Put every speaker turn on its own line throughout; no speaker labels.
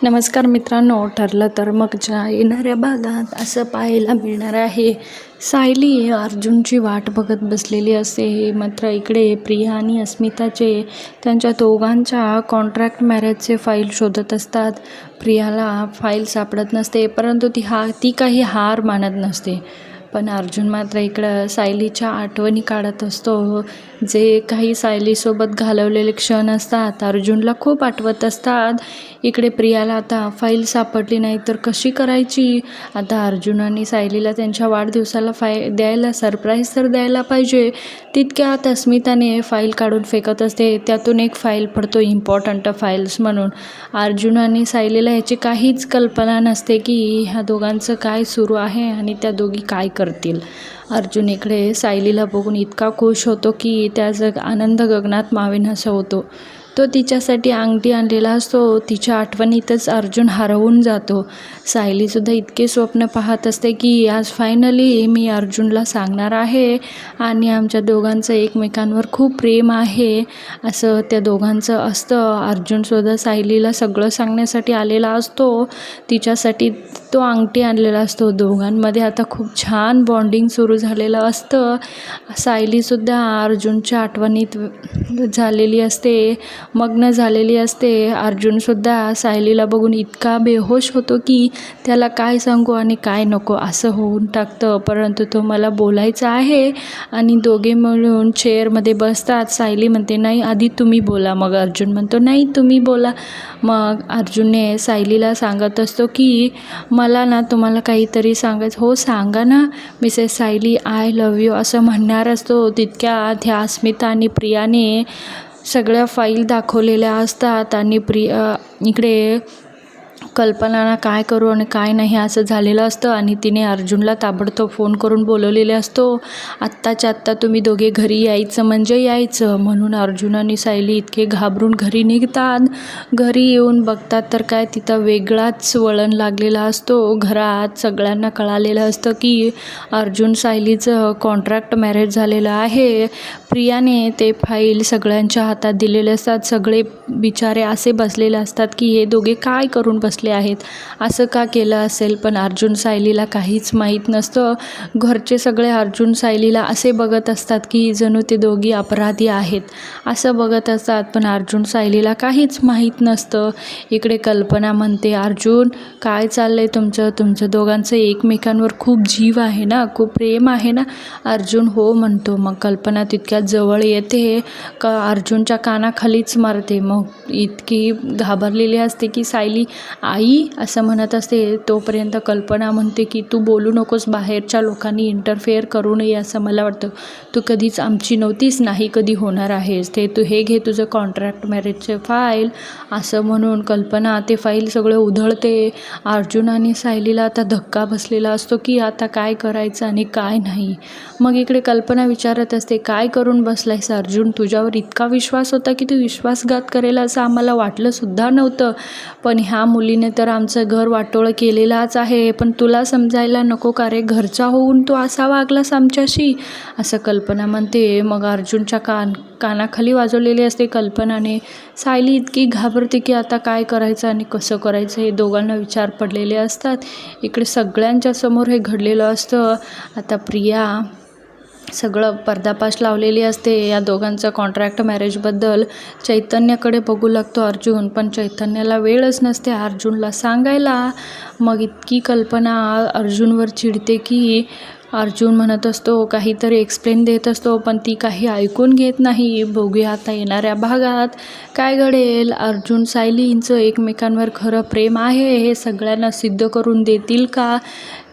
नमस्कार मित्रांनो ठरलं तर मगच्या येणाऱ्या भागात असं पाहायला मिळणार आहे सायली अर्जुनची वाट बघत बसलेली असते. मात्र इकडे प्रिया आणि अस्मिताचे त्यांच्या दोघांच्या कॉन्ट्रॅक्ट मॅरेजचे फाईल शोधत असतात. प्रियाला फाईल सापडत नसते परंतु ती हा ती काही हार मानत नसते. पण अर्जुन मात्र इकडं सायलीच्या आठवणी काढत असतो. जे काही सायलीसोबत घालवलेले क्षण असतात अर्जुनला खूप आठवत असतात. इकडे प्रियाला आता फाईल सापडली नाही तर कशी करायची? आता अर्जुन आणि सायलीला त्यांच्या वाढदिवसाला फाय द्यायला सरप्राईज तर द्यायला पाहिजे. तितक्यात अस्मिताने फाईल काढून फेकत असते. त्यातून एक फाईल पडतो इम्पॉर्टंट फाईल्स म्हणून. अर्जुन आणि सायलीला याची काहीच कल्पना नसते की ह्या दोघांचं काय सुरू आहे आणि त्या दोघी काय करतील. अर्जुन इकडे सायलीला बघून इतका खुश होतो की त्याचा आनंद गगनात मावेनासा होतो तो तिच्यासाठी अंगठी आणलेला असतो. तिच्या आठवणीतच अर्जुन हरवून जातो. सायलीसुद्धा इतके स्वप्न पाहत असते की आज फायनली मी अर्जुनला सांगणार आहे आणि आमच्या दोघांचं एकमेकांवर खूप प्रेम आहे. असं त्या दोघांचं असतं. अर्जुनसुद्धा सायलीला सगळं सांगण्यासाठी आलेला असतो. तिच्यासाठी तो अंगठी आणलेला असतो. दोघांमध्ये आता खूप छान बॉन्डिंग सुरू झालेलं असतं. सायलीसुद्धा अर्जुनच्या आठवणीत झालेली असते. मग्न झालेली असते. अर्जुनसुद्धा सायलीला बघून इतका बेहोश होतो की त्याला काय सांगू आणि काय नको असं होऊन टाकतं. परंतु तो मला बोलायचं आहे आणि दोघे मिळून चेअरमध्ये बसतात. सायली म्हणते नाही आधी तुम्ही बोला. मग अर्जुन म्हणतो नाही तुम्ही बोला. मग अर्जुनने सायलीला सांगत असतो की मला ना तुम्हाला काहीतरी सांगायचं हो सांगा ना. Mrs Sayali I love you असं म्हणणार असतो. तितक्यात ह्या अस्मिता आणि प्रियाने सगळ्या फाईल दाखवलेल्या असतात आणि प्रिय इकडे कल्पनाला काय करू आणि काय नाही असं झालेलं असतं आणि तिने अर्जुनला ताबडतोब फोन करून बोलवलेले असतो आत्ताच्या आत्ता तुम्ही दोघे घरी यायचं म्हणजे यायचं. म्हणून अर्जुन आणि सायली इतके घाबरून घरी निघतात. घरी येऊन बघतात तर काय तिथं वेगळाच वळण लागलेला असतो. घरात सगळ्यांना कळालेलं असतं की अर्जुन सायलीचं कॉन्ट्रॅक्ट मॅरेज झालेलं आहे. प्रियाने ते फाईल सगळ्यांच्या हातात दिलेले असतात. सगळे बिचारे असे बसलेले असतात की हे दोघे काय करून बसले आहेत. असं का केलं असेल? पण अर्जुन सायलीला काहीच माहीत नसतं. घरचे सगळे अर्जुन सायलीला असे बघत असतात की जणू ते दोघी अपराधी आहेत. असं बघत असतात पण अर्जुन सायलीला काहीच माहीत नसतं. इकडे कल्पना म्हणते अर्जुन काय चाललं आहे तुमचं? तुमचं दोघांचं एकमेकांवर खूप जीव आहे ना? खूप प्रेम आहे ना? अर्जुन हो म्हणतो. मग कल्पना तितक्या जवळ येते. का अर्जुनच्या कानाखालीच मारते. मग इतकी घाबरलेली असते की सायली आई असं म्हणत असते तोपर्यंत कल्पना म्हणते की तू बोलू नकोस बाहेरच्या लोकांनी इंटरफेअर करू नये असं मला वाटतं. तू कधीच आमची नव्हतीच नाही कधी होणार आहेस. ते तू हे घे तुझं कॉन्ट्रॅक्ट मॅरेजचे फाईल असं म्हणून कल्पना ते फाईल सगळं उधळते. अर्जुन आणि सायलीला आता धक्का बसलेला असतो की आता काय करायचं आणि काय नाही. मग इकडे कल्पना विचारत असते काय करून बसलायस अर्जुन? तुझ्यावर इतका विश्वास होता की तू विश्वासघात करेल असं आम्हाला वाटलंसुद्धा नव्हतं. पण ह्या मुलीने तर आमचं घर वाटोळं केलेलाच आहे पण तुला समजायला नको का रे? घरचा होऊन तू असा वागलास आमच्याशी? असं कल्पना म्हणते. मग अर्जुनच्या कान कानाखाली वाजवलेली असते कल्पनाने. सायली इतकी घाबरते की आता काय करायचं आणि कसं करायचं हे दोघांना विचार पडलेले असतात. इकडे सगळ्यांच्या समोर हे घडलेलं असतं. आता प्रिया सगळं पर्दापाश लावलेली असते. या दोघांचं कॉन्ट्रॅक्ट मॅरेजबद्दल चैतन्याकडे बघू लागतो अर्जुन. पण चैतन्याला वेळच नसते अर्जुनला सांगायला. मग इतकी कल्पना अर्जुनवर चिडते की अर्जुन म्हणत असतो काहीतरी एक्सप्लेन देत असतो पण ती काही ऐकून घेत नाही. बघूया आता येणाऱ्या भागात काय घडेल. अर्जुन सायलींचं एकमेकांवर खरं प्रेम आहे. हे सगळ्यांना सिद्ध करून देतील का?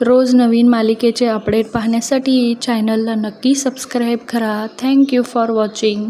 रोज नवीन मालिकेचे अपडेट पाहण्यासाठी चॅनलला नक्की सबस्क्राईब करा. Thank you for watching